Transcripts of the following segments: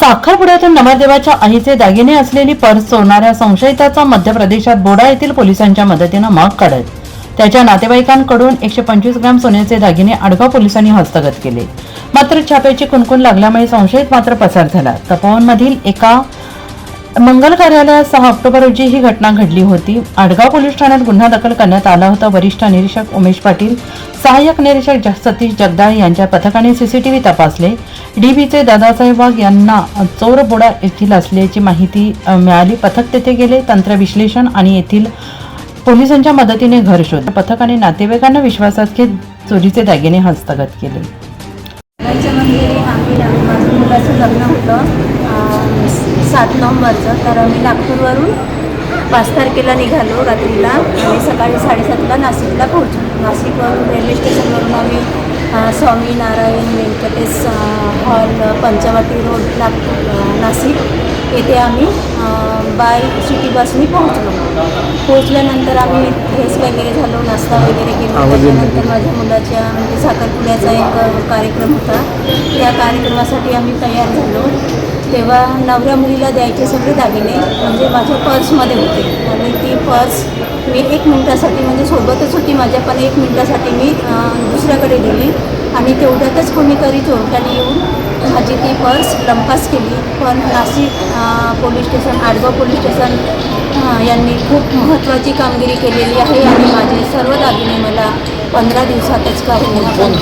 साखरपुड्यातून नवरदेवाच्या आईचे दागिने असलेली पर्स चोरणाऱ्या संशयिताचा मध्य प्रदेशात बोडा येथील पोलिसांच्या मदतीनं माग काढत त्याच्या नातेवाईकांकडून एकशे पंचवीस ग्रॅम सोन्याचे दागिने आडगाव पोलिसांनी हस्तगत केले. मात्र छाप्याची कुणकुण लागल्यामुळे संशयित मात्र पसार झाला. तपोवनमधील एका मंगल कार्यालयात सहा ऑक्टोबर रोजी ही घटना घडली होती. आडगाव पोलीस ठाण्यात गुन्हा दाखल करण्यात आला होता. वरिष्ठ निरीक्षक उमेश पाटील सहाय्यक निरीक्षक ज- सतीश जगदाळे यांच्या पथकाने सीसीटीव्ही तपासले. डीबीचे दादासाहेब वाघ यांना चोरबोडा येथील असल्याची माहिती मिळाली. पथक तेथे गेले. तंत्र विश्लेषण आणि येथील पोलिसांच्या मदतीने घर शोध. पथकाने नातेवाईकांना विश्वासात घेत चोरीचे दागिने हस्तगत केले. सात नोव्हेंबरचं. तर आम्ही नागपूरवरून पाच तारखेला निघालो रात्रीला. आणि सकाळी साडेसातला नाशिकला पोहोचलो. नाशिकवरून रेल्वे स्टेशनवरून आम्ही स्वामीनारायण व्यंकटेश हॉल पंचवटी रोड नागपूर नाशिक. येथे आम्ही बाय सिटी बसनी पोहोचलो. पोहोचल्यानंतर आम्ही फ्रेश वगैरे झालो. नाश्ता वगैरे केला. त्याच्यानंतर माझ्या मुलाच्या म्हणजे साखरपुड्याचा एक कार्यक्रम होता. त्या कार्यक्रमासाठी आम्ही तयार झालो. तेव्हा नवऱ्या मुलीला द्यायचे सगळे दागिने म्हणजे माझ्या पर्समध्ये होते. आणि ती पर्स मी एक मिनटासाठी म्हणजे सोबतच होती माझ्या पण एक मिनटासाठी मी दुसऱ्याकडे दिली आणि तेवढ्यातच कोणीतरी चोरट्याने येऊन माझी ती पर्स लंपास केली. पण Nashik police station Adgaon police station यांनी खूप महत्त्वाची कामगिरी केलेली आहे. आणि माझे सर्व दागिने मला पंधरा दिवसातच का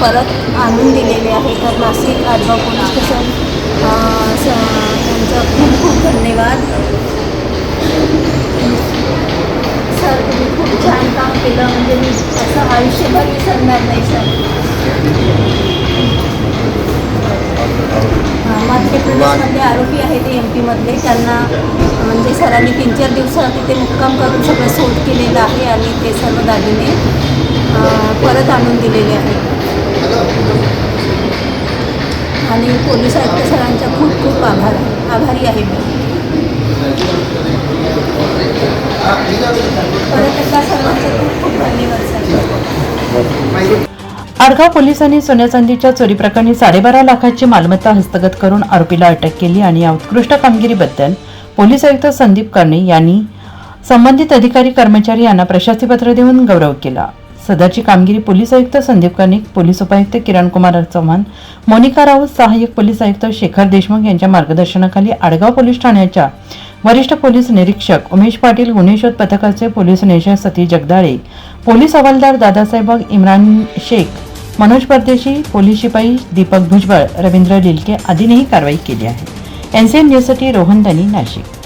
परत आणून दिलेले आहे तर नाशिक आडगाव पोलीस स्टेशन त्यांचं खूप खूप धन्यवाद. सर तुम्ही खूप छान काम केलं. म्हणजे मी असं आयुष्यभर विसरणार नाही सर. मध्य प्रदेशमधले आरोपी आहे ते एम पीमधले त्यांना म्हणजे सरांनी तीन चार दिवसात तिथे मुक्काम करून सगळं सोड केलेलं आहे आणि ते सर्व दागिने परत आणून दिलेले आहेत. आणि पोलीस आयुक्त सरांच्या खूप खूप आभार आभारी आहे मी. परत खूप खूप धन्यवाद आडगाव पोलिसांनी सोन्या चांदीच्या चोरी प्रकरणी साडेबारा लाखाची मालमत्ता हस्तगत करून आरोपीला अटक केली आणि या उत्कृष्ट कामगिरीबद्दल पोलीस आयुक्त संदीप कर्णे यांनी संबंधित अधिकारी कर्मचारी यांना प्रशस्तीपत्र देऊन गौरव केला. सदरची कामगिरी पोलीस आयुक्त संदीप कर्णिक पोलीस उपायुक्त किरण कुमार चव्हाण मोनिका राऊत सहाय्यक पोलीस आयुक्त शेखर देशमुख यांच्या मार्गदर्शनाखाली आडगाव पोलीस ठाण्याच्या वरिष्ठ पोलीस निरीक्षक उमेश पाटील गुन्हे शोध पथकाचे पोलीस निरीक्षक सतीश जगदाळे पोलीस हवालदार दादासाहेब इम्रान शेख मनोज परदेशी पोलीस शिपाई दीपक भुजबळ रवींद्र लिलके आदींनीही कारवाई केली आहे. एनसीएन न्यूजसाठी रोहन दानी नाशिक.